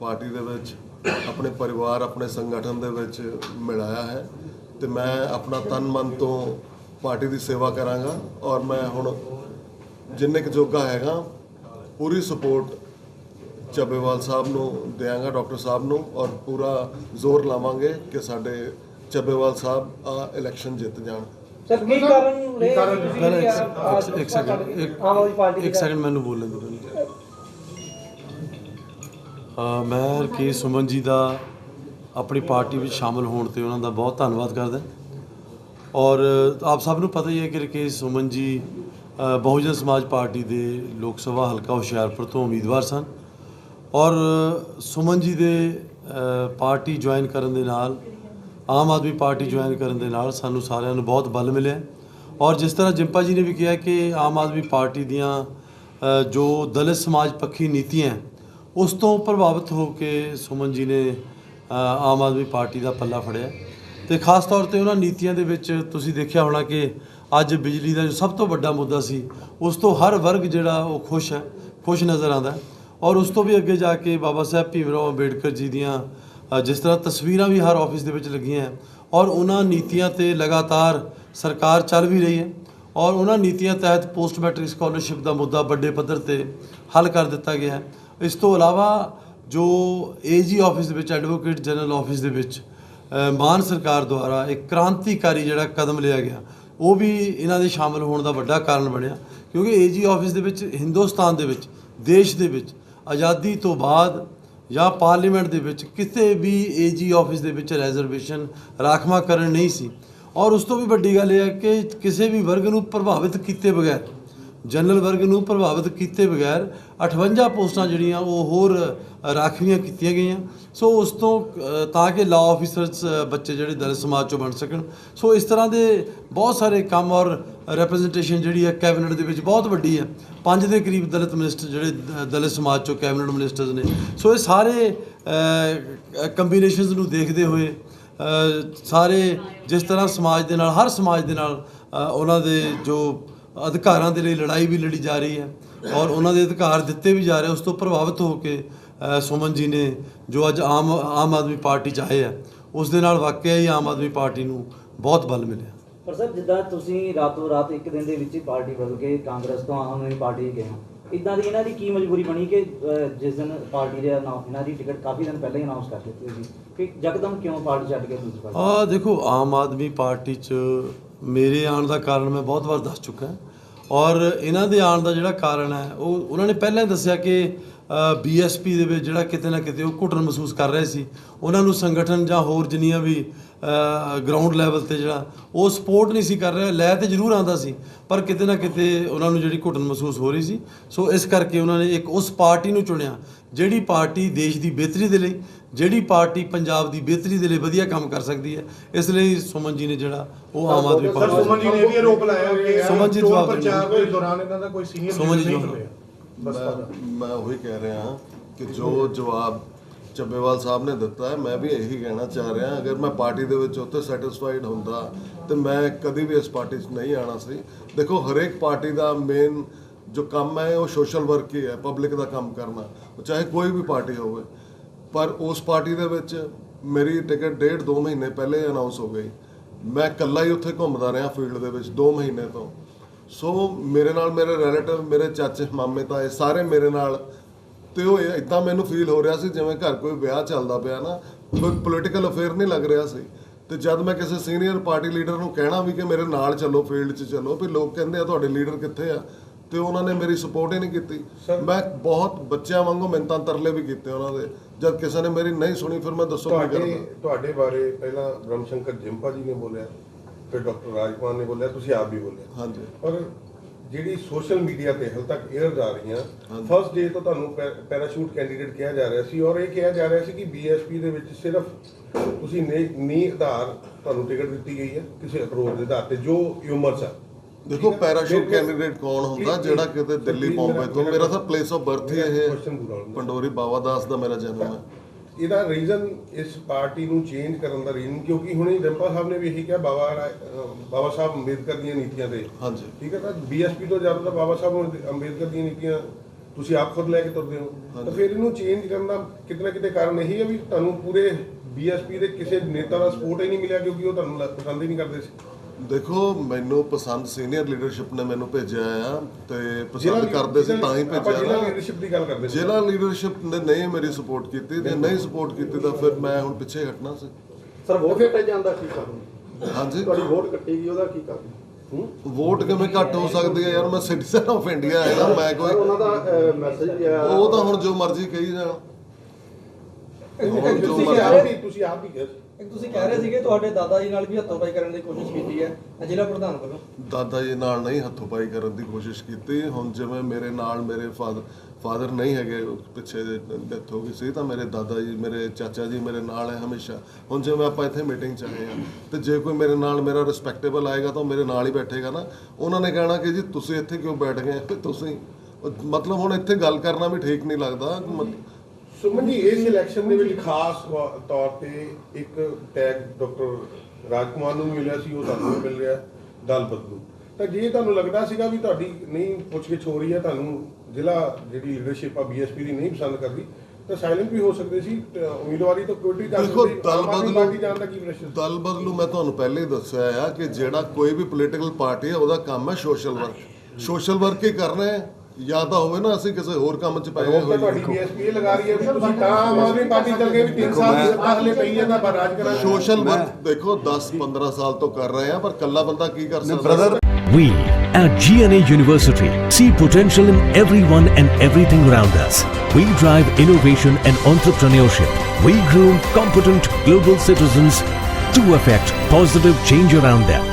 Party ਦੇ ਵਿੱਚ ਆਪਣੇ ਪਰਿਵਾਰ ਆਪਣੇ ਸੰਗਠਨ ਦੇ ਵਿੱਚ ਮਿਲਾਇਆ ਹੈ ਤੇ ਮੈਂ ਆਪਣਾ ਤਨ ਮਨ ਤੋਂ ਪਾਰਟੀ ਦੀ ਸੇਵਾ ਕਰਾਂਗਾ ਔਰ ਮੈਂ ਹੁਣ ਜਿੰਨੇ ਕੁ ਜੋਗਾ ਹੈਗਾ ਪੂਰੀ ਸਪੋਰਟ ਚੱਬੇਵਾਲ ਸਾਹਿਬ ਨੂੰ ਦਿਆਂਗਾ ਡਾਕਟਰ ਸਾਹਿਬ ਨੂੰ ਔਰ ਪੂਰਾ ਜ਼ੋਰ ਲਾਵਾਂਗੇ ਕਿ ਸਾਡੇ ਚੱਬੇਵਾਲ ਸਾਹਿਬ ਆ ਇਲੈਕਸ਼ਨ ਜਿੱਤ ਜਾਣ। ਸਰ ਕੀ ਕਾਰਨ ਕਿਹਾ, ਇੱਕ- ਸੈਕਿੰਡ ਇੱਕ ਸੈਕਿੰਡ ਮੈਨੂੰ ਬੋਲਣ ਦਿਓ। ਮੈਂ ਰਕੇਸ਼ ਸੁਮਨ ਜੀ ਦਾ ਆਪਣੀ ਪਾਰਟੀ ਵਿੱਚ ਸ਼ਾਮਲ ਹੋਣ ਤੇ ਉਹਨਾਂ ਦਾ ਬਹੁਤ ਧੰਨਵਾਦ ਕਰਦਾ। ਔਰ ਆਪ ਸਭ ਨੂੰ ਪਤਾ ਹੀ ਹੈ ਕਿ ਰਕੇਸ਼ ਸੁਮਨ ਜੀ ਬਹੁਜਨ ਸਮਾਜ ਪਾਰਟੀ ਦੇ ਲੋਕ ਸਭਾ ਹਲਕਾ ਹੁਸ਼ਿਆਰਪੁਰ ਤੋਂ ਉਮੀਦਵਾਰ ਸਨ। ਔਰ ਸੁਮਨ ਜੀ ਦੇ ਪਾਰਟੀ ਜੁਆਇਨ ਕਰਨ ਦੇ ਨਾਲ, ਆਮ ਆਦਮੀ ਪਾਰਟੀ ਜੁਆਇਨ ਕਰਨ ਦੇ ਨਾਲ ਸਾਨੂੰ ਸਾਰਿਆਂ ਨੂੰ ਬਹੁਤ ਬਲ ਮਿਲਿਆ। ਔਰ ਜਿਸ ਤਰ੍ਹਾਂ ਜਿੰਪਾ ਜੀ ਨੇ ਵੀ ਕਿਹਾ ਕਿ ਆਮ ਆਦਮੀ ਪਾਰਟੀ ਦੀਆਂ ਜੋ ਦਲਿਤ ਸਮਾਜ ਪੱਖੀ ਨੀਤੀਆਂ ਉਸ ਤੋਂ ਪ੍ਰਭਾਵਿਤ ਹੋ ਕੇ ਸੁਮਨ ਜੀ ਨੇ ਆਮ ਆਦਮੀ ਪਾਰਟੀ ਦਾ ਪੱਲਾ ਫੜਿਆ। ਤੇ ਖਾਸ ਤੌਰ ਤੇ ਉਹਨਾਂ ਨੀਤੀਆਂ ਦੇ ਵਿੱਚ ਤੁਸੀਂ ਦੇਖਿਆ ਹੋਣਾ ਕਿ ਅੱਜ ਬਿਜਲੀ ਦਾ ਜੋ ਸਭ ਤੋਂ ਵੱਡਾ ਮੁੱਦਾ ਸੀ, ਉਸ ਤੋਂ ਹਰ ਵਰਗ ਜਿਹੜਾ ਉਹ ਖੁਸ਼ ਹੈ, ਖੁਸ਼ ਨਜ਼ਰ ਆਉਂਦਾ ਔਰ ਉਸ ਤੋਂ ਵੀ ਅੱਗੇ ਜਾ ਕੇ ਬਾਬਾ ਸਾਹਿਬ ਭੀਮਰਾਓ ਅੰਬੇਡਕਰ ਜੀ ਦੀਆਂ ਜਿਸ ਤਰ੍ਹਾਂ ਤਸਵੀਰਾਂ ਵੀ ਹਰ ਆਫਿਸ ਦੇ ਵਿੱਚ ਲੱਗੀਆਂ ਹੈ, ਔਰ ਉਹਨਾਂ ਨੀਤੀਆਂ ਤੇ ਲਗਾਤਾਰ ਸਰਕਾਰ ਚੱਲ ਵੀ ਰਹੀ ਹੈ, ਔਰ ਉਹਨਾਂ ਨੀਤੀਆਂ ਤਹਿਤ ਪੋਸਟ ਮੈਟ੍ਰਿਕ ਸਕਾਲਰਸ਼ਿਪ ਦਾ ਮੁੱਦਾ ਵੱਡੇ ਪੱਧਰ ਤੇ ਹੱਲ ਕਰ ਦਿੱਤਾ ਗਿਆ ਹੈ। ਇਸ ਤੋਂ ਇਲਾਵਾ ਜੋ ਏਜੀ ਆਫਿਸ ਦੇ ਵਿੱਚ ਐਡਵੋਕੇਟ ਜਨਰਲ ਆਫਿਸ ਦੇ ਵਿੱਚ ਮਾਨ ਸਰਕਾਰ ਦੁਆਰਾ ਇੱਕ ਕ੍ਰਾਂਤੀਕਾਰੀ ਜਿਹੜਾ ਕਦਮ ਲਿਆ ਗਿਆ, ਉਹ ਵੀ ਇਹਨਾਂ ਦੇ ਸ਼ਾਮਲ ਹੋਣ ਦਾ ਵੱਡਾ ਕਾਰਨ ਬਣਿਆ। ਕਿਉਂਕਿ ਏਜੀ ਆਫਿਸ ਦੇ ਵਿੱਚ, ਹਿੰਦੁਸਤਾਨ ਦੇ ਵਿੱਚ, ਦੇਸ਼ ਦੇ ਵਿੱਚ, ਆਜ਼ਾਦੀ ਤੋਂ ਬਾਅਦ ਜਾਂ ਪਾਰਲੀਮੈਂਟ ਦੇ ਵਿੱਚ ਕਿਸੇ ਵੀ ਏਜੀ ਆਫਿਸ ਦੇ ਵਿੱਚ ਰਿਜ਼ਰਵੇਸ਼ਨ ਰਾਖਵਾਂਕਰਨ ਨਹੀਂ ਸੀ। ਔਰ ਉਸ ਤੋਂ ਵੀ ਵੱਡੀ ਗੱਲ ਇਹ ਹੈ ਕਿ ਕਿਸੇ ਵੀ ਵਰਗ ਨੂੰ ਪ੍ਰਭਾਵਿਤ ਕੀਤੇ ਬਗੈਰ ਜਨਰਲ ਵਰਗ ਨੂੰ ਪ੍ਰਭਾਵਿਤ ਕੀਤੇ ਬਗੈਰ 58 ਪੋਸਟਾਂ ਜਿਹੜੀਆਂ ਉਹ ਹੋਰ ਰਾਖਵੀਆਂ ਕੀਤੀਆਂ ਗਈਆਂ। ਸੋ ਉਸ ਤੋਂ ਤਾਂ ਕਿ ਲਾਅ ਆਫੀਸਰਸ ਬੱਚੇ ਜਿਹੜੇ ਦਲਿਤ ਸਮਾਜ ਚੋਂ ਬਣ ਸਕਣ। ਸੋ ਇਸ ਤਰ੍ਹਾਂ ਦੇ ਬਹੁਤ ਸਾਰੇ ਕੰਮ ਔਰ ਰਿਪਰੈਜ਼ੈਂਟੇਸ਼ਨ ਜਿਹੜੀ ਹੈ ਕੈਬਨਿਟ ਦੇ ਵਿੱਚ ਬਹੁਤ ਵੱਡੀ ਹੈ। ਪੰਜ ਦੇ ਕਰੀਬ ਦਲਿਤ ਮਿਨਿਸਟਰ ਜਿਹੜੇ ਦਲਿਤ ਸਮਾਜ ਚੋਂ ਕੈਬਨਿਟ ਮਿਨਿਸਟਰਸ ਨੇ। ਸੋ ਇਹ ਸਾਰੇ ਕੰਬੀਨੇਸ਼ਨਸ ਨੂੰ ਦੇਖਦੇ ਹੋਏ ਸਾਰੇ ਜਿਸ ਤਰ੍ਹਾਂ ਸਮਾਜ ਦੇ ਨਾਲ, ਹਰ ਸਮਾਜ ਦੇ ਨਾਲ ਉਹਨਾਂ ਦੇ ਜੋ ਅਧਿਕਾਰਾਂ ਦੇ ਲਈ ਲੜਾਈ ਵੀ ਲੜੀ ਜਾ ਰਹੀ ਹੈ ਔਰ ਉਹਨਾਂ ਦੇ ਅਧਿਕਾਰ ਦਿੱਤੇ ਵੀ ਜਾ ਰਹੇ ਉਸ ਤੋਂ ਪ੍ਰਭਾਵਿਤ ਹੋ ਕੇ ਸੁਮਨ ਜੀ ਨੇ ਜੋ ਅੱਜ ਆਮ ਆਮ ਆਦਮੀ ਪਾਰਟੀ ਚ ਆਏ ਆ ਉਸ ਦੇ ਨਾਲ ਵਾਕਿਆ ਹੀ ਆਮ ਆਦਮੀ ਪਾਰਟੀ ਨੂੰ ਬਹੁਤ ਬਲ ਮਿਲਿਆ। ਪਰ ਸਰ ਜਿੱਦਾਂ ਤੁਸੀਂ ਰਾਤੋਂ ਰਾਤ ਇੱਕ ਦਿਨ ਦੇ ਵਿੱਚ ਹੀ ਪਾਰਟੀ ਬਦਲ ਕੇ ਕਾਂਗਰਸ ਤੋਂ ਆਮ ਆਦਮੀ ਪਾਰਟੀ ਗਏ ਹੋ ਇਦਾਂ ਦੀ ਇਹਨਾਂ ਦੀ ਕੀ ਮਜਬੂਰੀ ਬਣੀ ਕਿ ਜਿਸ ਦਿਨ ਪਾਰਟੀ ਦੇ ਇਹਨਾਂ ਦੀ ਟਿਕਟ ਕਾਫੀ ਦਿਨ ਪਹਿਲਾਂ ਹੀ ਅਨਾਉਂਸ ਕਰ ਦਿੱਤੀ ਸੀ ਕਿ ਯਕਦਮ ਕਿਉਂ ਪਾਰਟੀ ਛੱਡ ਕੇ ਦੂਜੀ ਪਾਰਟੀ? ਆ ਦੇਖੋ ਆਮ ਆਦਮੀ ਪਾਰਟੀ ਚ ਮੇਰੇ ਆਉਣ ਦਾ ਕਾਰਨ ਮੈਂ ਬਹੁਤ ਵਾਰ ਦੱਸ ਚੁੱਕਾ ਔਰ ਇਹਨਾਂ ਦੇ ਆਉਣ ਦਾ ਜਿਹੜਾ ਕਾਰਨ ਹੈ, ਉਹ ਉਹਨਾਂ ਨੇ ਪਹਿਲਾਂ ਹੀ ਦੱਸਿਆ ਕਿ ਬੀਐਸਪੀ ਦੇ ਵਿੱਚ ਜਿਹੜਾ ਕਿਤੇ ਨਾ ਕਿਤੇ ਉਹ ਘੁੱਟਣ ਮਹਿਸੂਸ ਕਰ ਰਹੇ ਸੀ। ਉਹਨਾਂ ਨੂੰ ਸੰਗਠਨ ਜਾਂ ਹੋਰ ਜਿੰਨੀਆਂ ਵੀ ਗਰਾਊਂਡ ਲੈਵਲ ਤੇ ਜਿਹੜਾ ਉਹ ਸਪੋਰਟ ਨਹੀਂ ਸੀ ਕਰ ਰਿਹਾ। ਲੈ ਤੇ ਜ਼ਰੂਰ ਆਂਦਾ ਸੀ ਪਰ ਕਿਤੇ ਨਾ ਕਿਤੇ ਉਹਨਾਂ ਨੂੰ ਜਿਹੜੀ ਘੁੱਟਣ ਮਹਿਸੂਸ ਹੋ ਰਹੀ ਸੀ। ਸੋ ਇਸ ਕਰਕੇ ਉਹਨਾਂ ਨੇ ਇੱਕ ਉਸ ਪਾਰਟੀ ਨੂੰ ਚੁਣਿਆ ਜਿਹੜੀ ਪਾਰਟੀ ਦੇਸ਼ ਦੀ ਬਿਹਤਰੀ ਦੇ ਲਈ ਜਿਹੜੀ ਪਾਰਟੀ ਪੰਜਾਬ ਦੀ ਬਿਹਤਰੀ ਦੇ ਲਈ ਵਧੀਆ ਕੰਮ ਕਰ ਸਕਦੀ ਹੈ। ਇਸ ਲਈ ਸੁਮਨ ਜੀ ਨੇ ਜਿਹੜਾ ਉਹ ਆਮ ਆਦਮੀ ਪਾਰਟੀ ਸੁਮਨ ਜੀ ਨੇ ਇਹ ਵੀ ਆਰੋਪ ਲਾਇਆ ਕਿ ਸੁਮਨ ਜੀ ਜਵਾਬ ਦੇ ਦੌਰਾਨ ਇਹਨਾਂ ਦਾ ਕੋਈ ਸੀਨੀਅਰ ਸੁਮਨ ਜੀ ਜਵਾਬ ਮੈਂ ਮੈਂ ਉਹੀ ਕਹਿ ਰਿਹਾ ਕਿ ਜੋ ਜਵਾਬ ਚੱਬੇਵਾਲ ਸਾਹਿਬ ਨੇ ਦਿੱਤਾ ਹੈ ਮੈਂ ਵੀ ਇਹੀ ਕਹਿਣਾ ਚਾਹ ਰਿਹਾ ਅਗਰ ਮੈਂ ਪਾਰਟੀ ਦੇ ਵਿੱਚ ਉੱਥੇ ਸੈਟੀਸਫਾਈਡ ਹੁੰਦਾ ਤੇ ਮੈਂ ਕਦੀ ਵੀ ਇਸ ਪਾਰਟੀ 'ਚ ਨਹੀਂ ਆਣਾ ਸੀ। ਦੇਖੋ ਹਰੇਕ ਪਾਰਟੀ ਦਾ ਮੇਨ ਜੋ ਕੰਮ ਹੈ ਉਹ ਸੋਸ਼ਲ ਵਰਕ ਹੀ ਹੈ ਪਬਲਿਕ ਦਾ ਕੰਮ ਕਰਨਾ ਚਾਹੇ ਕੋਈ ਵੀ ਪਾਰਟੀ ਹੋਵੇ। ਪਰ ਉਸ ਪਾਰਟੀ ਦੇ ਵਿੱਚ ਮੇਰੀ ਟਿਕਟ ਡੇਢ ਦੋ ਮਹੀਨੇ ਪਹਿਲੇ ਅਨਾਉਂਸ ਹੋ ਗਈ। ਮੈਂ ਇਕੱਲਾ ਹੀ ਉੱਥੇ ਘੁੰਮਦਾ ਰਿਹਾ ਫੀਲਡ ਦੇ ਵਿੱਚ 2 ਮਹੀਨੇ ਤੋਂ। ਸੋ ਮੇਰੇ ਨਾਲ ਮੇਰੇ ਰਿਲੇਟਿਵ ਮੇਰੇ ਚਾਚੇ ਮਾਮੇ ਤਾਏ ਸਾਰੇ ਮੇਰੇ ਨਾਲ। ਤੇ ਉਹ ਇਦਾਂ ਮੈਨੂੰ ਫੀਲ ਹੋ ਰਿਹਾ ਸੀ ਜਿਵੇਂ ਘਰ ਕੋਈ ਵਿਆਹ ਚੱਲਦਾ ਪਿਆ ਨਾ। ਕੋਈ ਪੋਲੀਟੀਕਲ ਅਫੇਅਰ ਨਹੀਂ ਲੱਗ ਰਿਹਾ ਸੀ। ਤੇ ਜਦ ਮੈਂ ਕਿਸੇ ਸੀਨੀਅਰ ਪਾਰਟੀ ਲੀਡਰ ਨੂੰ ਕਹਿਣਾ ਵੀ ਕਿ ਮੇਰੇ ਨਾਲ ਚੱਲੋ ਫੀਲਡ 'ਚ ਚੱਲੋ ਵੀ ਲੋਕ ਕਹਿੰਦੇ ਆ ਤੁਹਾਡੇ ਲੀਡਰ ਕਿੱਥੇ ਆ? ਤੇ ਉਹਨਾਂ ਨੇ ਮੇਰੀ ਸਪੋਰਟ ਹੀ ਨਹੀਂ ਕੀਤੀ। ਮੈਂ ਬਹੁਤ ਬੱਚਿਆਂ ਵਾਂਗੂ ਮਿੰਤਾਂ ਤਰਲੇ ਵੀ ਕੀਤੇ ਉਹਨਾਂ ਦੇ। ਜਦ ਕਿਸੇ ਨੇ ਮੇਰੀ ਨਹੀਂ ਸੁਣੀ ਫਿਰ ਮੈਂ ਦੱਸੋ ਕੀ ਤੁਹਾਡੇ ਕਰਦਾ। ਤੁਹਾਡੇ ਬਾਰੇ ਪਹਿਲਾਂ ਬ੍ਰਹਮ ਸ਼ੰਕਰ ਜਿੰਪਾ ਜੀ ਨੇ ਬੋਲਿਆ। ਫਿਰ ਡਾਕਟਰ ਰਾਜਪਾਲ ਨੇ ਬੋਲਿਆ ਤੁਸੀਂ ਆਪ ਵੀ ਬੋਲਿਆ। ਹਾਂਜੀ। ਪਰ ਜਿਹੜੀ ਸੋਸ਼ਲ ਮੀਡੀਆ ਤੇ ਹਾਲ ਤੱਕ 에ਅਰ ਜਾ ਰਹੀਆਂ ਫਸਟ ਡੇ ਤੋਂ ਤੁਹਾਨੂੰ ਪੈਰਾਸ਼ੂਟ ਕੈਂਡੀਡੇਟ ਕਿਹਾ ਜਾ ਰਿਹਾ ਸੀ ਔਰ ਇਹ ਕਿਹਾ ਜਾ ਰਿਹਾ ਸੀ ਕਿ ਬੀਐਸਪੀ ਦੇ ਵਿੱਚ ਸਿਰਫ ਤੁਸੀਂ ਨੀ ਨੀ ਆਧਾਰ ਤੁਹਾਨੂੰ ਟਿਕਟ ਦਿੱਤੀ ਗਈ ਹੈ ਕਿਸੇ ਅਪਰੋਚ ਦੇ ਆਧਾਰ ਤੇ ਜੋ ਹਿਊਮਰਸ ਆ। ਦੇਖੋ? ਪੈਰਾਸ਼ੂਟ ਕੈਂਡੀਡੇਟ ਕੌਣ ਹੁੰਦਾ ਜਿਹੜਾ ਕਿਤੇ ਦਿੱਲੀ ਬੰਬੇ ਤੋਂ ਮੇਰਾ- ਤਾਂ ਪਲੇਸ ਆਫ ਬਰਥ ਹੀ ਇਹ। ਪੰਡੋਰੀ ਬਾਵਾ ਦਾਸ ਦਾ ਮੇਰਾ ਜਨਮ ਹੈ। ਇਹਦਾ ਰੀਜ਼ਨ ਇਸ ਪਾਰਟੀ ਨੂੰ ਚੇਂਜ ਕਰਨ ਦਾ ਰੀਜ਼ਨ ਕਿਉਂਕਿ ਹੁਣੇ ਜੰਪਾ ਸਾਹਿਬ ਨੇ ਵੀ ਇਹੀ ਕਿਹਾ ਬਾਬਾ ਬਾਬਾ ਸਾਹਿਬ ਅੰਬੇਦਕਰ ਦੀਆਂ ਨੀਤੀਆਂ ਤੇ। ਹਾਂਜੀ। ਠੀਕ ਹੈ ਤਾਂ ਬੀਐਸਪੀ ਤੋਂ ਜ਼ਿਆਦਾ ਤਾਂ ਬਾਬਾ ਸਾਹਿਬ ਅੰਬੇਦਕਰ ਦੀਆਂ ਨੀਤੀਆਂ ਤੁਸੀਂ ਆਪ ਖੁਦ ਲੈ ਕੇ ਤੁਰਦੇ ਹੋ। ਤਾਂ ਫਿਰ ਇਹਨੂੰ ਚੇਂਜ ਕਰਨ ਦਾ ਕਿਤੇ ਨਾ ਕਿਤੇ ਕਾਰਨ ਇਹੀ ਹੈ ਵੀ ਤੁਹਾਨੂੰ ਪੂਰੇ ਬੀਐਸਪੀ ਦੇ ਕਿਸੇ ਨੇਤਾ ਦਾ ਸਪੋਰਟ ਹੀ ਨਹੀਂ ਮਿਲਿਆ ਕਿਉਂਕਿ ਉਹ ਤੁਹਾਨੂੰ ਪਸੰਦ ਹੀ ਨਹੀਂ ਕਰਦੇ ਸੀ। ਦੇਖੋ ਮੈਨੂੰ ਪਸੰਦ ਸੀਨੀਅਰ ਲੀਡਰਸ਼ਿਪ ਨੇ ਮੈਨੂੰ ਭੇਜਿਆ ਆ ਤੇ ਪਸੰਦ ਕਰਦੇ ਸੀ ਤਾਂ ਹੀ ਭੇਜਿਆ ਜ਼ਿਲ੍ਹਾ ਲੀਡਰਸ਼ਿਪ ਦੀ ਗੱਲ ਕਰਦੇ ਸੀ। ਜ਼ਿਲ੍ਹਾ ਲੀਡਰਸ਼ਿਪ ਨੇ ਨਹੀਂ ਮੇਰੀ ਸਪੋਰਟ ਕੀਤੀ ਜੇ ਨਹੀਂ ਸਪੋਰਟ ਕੀਤੀ ਤਾਂ ਫਿਰ ਮੈਂ ਹੁਣ ਪਿੱਛੇ ਹਟਣਾ ਸੀ। ਸਰ ਵੋਟ ਕੱਟੇ ਜਾਂਦਾ ਕੀ ਕਾਰਨ? ਹਾਂਜੀ। ਤੁਹਾਡੀ ਵੋਟ ਕੱਟੀ ਗਈ ਉਹਦਾ ਕੀ ਕਾਰਨ? ਵੋਟ ਕਿਵੇਂ ਘੱਟ ਹੋ ਸਕਦੀ ਹੈ ਯਾਰ? ਮੈਂ ਸਿਟੀਜ਼ਨ ਆਫ ਇੰਡੀਆ ਹੈ ਨਾ ਮੈਂ ਕੋਈ ਉਹਨਾਂ ਦਾ ਮੈਸੇਜ ਵੀ ਆਇਆ ਉਹ ਤਾਂ ਹੁਣ ਜੋ ਮਰਜ਼ੀ ਕਹੀ ਜਾਣ। ਤੁਸੀਂ ਆਪ ਹੀ ਤੁਸੀਂ ਆਪ ਹੀ। ਇੱਕ ਤੁਸੀਂ ਕਹਿ ਰਹੇ ਸੀਗੇ ਤੁਹਾਡੇ ਦਾਦਾ ਜੀ ਨਾਲ ਵੀ ਹੱਥੋਂ-ਪਾਈ ਕਰਨ ਦੀ ਕੋਸ਼ਿਸ਼ ਕੀਤੀ ਹੈ ਜ਼ਿਲ੍ਹਾ ਪ੍ਰਧਾਨ ਵੱਲੋਂ। ਦਾਦਾ ਜੀ ਨਾਲ ਨਹੀਂ ਹੱਥੋਂ ਕਰਨ ਦੀ ਕੋਸ਼ਿਸ਼ ਕੀਤੀ। ਹੁਣ ਜਿਵੇਂ ਮੇਰੇ ਨਾਲ ਮੇਰੇ ਫਾਦਰ ਫਾਦਰ ਨਹੀਂ ਹੈਗੇ ਪਿੱਛੇ ਡੈਥ ਹੋ ਗਈ ਸੀ, ਤਾਂ ਮੇਰੇ ਦਾਦਾ ਜੀ, ਮੇਰੇ ਚਾਚਾ ਜੀ ਮੇਰੇ ਨਾਲ ਹੈ ਹਮੇਸ਼ਾ। ਹੁਣ ਜਿਵੇਂ ਆਪਾਂ ਇੱਥੇ ਮੀਟਿੰਗ ਚ ਆਏ ਆ ਤੇ ਜੇ ਕੋਈ ਮੇਰੇ ਨਾਲ ਮੇਰਾ ਰਿਸਪੈਕਟੇਬਲ ਆਏਗਾ ਤਾਂ ਉਹ ਮੇਰੇ ਨਾਲ ਹੀ ਬੈਠੇਗਾ ਨਾ। ਉਹਨਾਂ ਨੇ ਕਹਿਣਾ ਕਿ ਜੀ ਤੁਸੀਂ ਇੱਥੇ ਕਿਉਂ ਬੈਠ ਗਏ? ਤੁਸੀਂ, ਮਤਲਬ ਹੁਣ ਇੱਥੇ ਗੱਲ ਕਰਨਾ ਵੀ ਠੀਕ ਨਹੀਂ ਲੱਗਦਾ। ਸੁਮਨ ਜੀ ਇਸ ਇਲੈਕਸ਼ਨ ਦੇ ਵਿੱਚ ਖਾਸ ਤੌਰ ਤੇ ਇੱਕ ਟੈਗ ਡਾਕਟਰ ਰਾਜਕੁਮਾਰ ਨੂੰ ਮਿਲਿਆ ਸੀ ਉਹ ਤੁਹਾਨੂੰ ਮਿਲ ਰਿਹਾ ਦਲ ਬਦਲੂ। ਤਾਂ ਜੇ ਤੁਹਾਨੂੰ ਲੱਗਦਾ ਸੀਗਾ ਵੀ ਤੁਹਾਡੀ ਨਹੀਂ ਪੁੱਛਗਿੱਛ ਹੋ ਰਹੀ ਹੈ ਤੁਹਾਨੂੰ ਜ਼ਿਲ੍ਹਾ ਜਿਹੜੀ ਲੀਡਰਸ਼ਿਪ ਆ ਬੀਐਸਪੀ ਦੀ ਨਹੀਂ ਪਸੰਦ ਕਰਦੀ ਤਾਂ ਸਾਇਲੈਂਟ ਵੀ ਹੋ ਸਕਦੇ ਸੀ ਉਮੀਦਵਾਰੀ ਤਾਂ ਕੋਈ ਵੀ ਕਰ ਦੇਖੋ ਸਕਦੀ ਦਲ ਬਦਲੂ ਪਾਰਟੀ ਜਾਣ ਦਾ ਕੀ ਪ੍ਰੈਸ਼ਰ ਦਲ ਬਦਲੂ ਮੈਂ ਤੁਹਾਨੂੰ ਪਹਿਲੇ ਹੀ ਦੱਸਿਆ ਆ ਕਿ ਜਿਹੜਾ ਕੋਈ ਵੀ ਪੋਲੀਟੀਕਲ ਪਾਰਟੀ ਹੈ ਉਹਦਾ ਕੰਮ ਹੈ ਸੋਸ਼ਲ ਵਰਕ ਸੋਸ਼ਲ ਵਰਕ ਹੀ ਕਰਨਾ ਹੈ। ਜਾਂ ਤਾਂ ਹੋਵੇ ਨਾ ਅਸੀਂ ਕਿਸੇ ਹੋਰ ਕੰਮ 'ਚ ਪਏ ਹੋਏ ਤੁਹਾਡੀ ਬੀਐਸਪੀ ਲਗਾ ਰਹੀ ਹੈ ਵੀ ਤੁਸੀਂ ਤਾਂ ਆਮ ਆਦਮੀ ਪਾਰਟੀ ਚੱਲ ਗਏ ਵੀ 3 ਸਾਲ ਦੀ ਸੱਤਾ ਹਲੇ ਪਈ ਹੈ ਤਾਂ ਰਾਜ ਕਰਾਂਗੇ ਸੋਸ਼ਲ ਵਰਕ ਦੇਖੋ 10 15 ਸਾਲ ਤੋਂ ਕਰ ਰਹੇ ਆ ਪਰ ਕੱਲਾ ਬੰਦਾ ਕੀ ਕਰ ਸਕਦਾ brother We at GNA University see potential in everyone and everything around us. We drive innovation and entrepreneurship. We groom competent global citizens to affect positive change around them.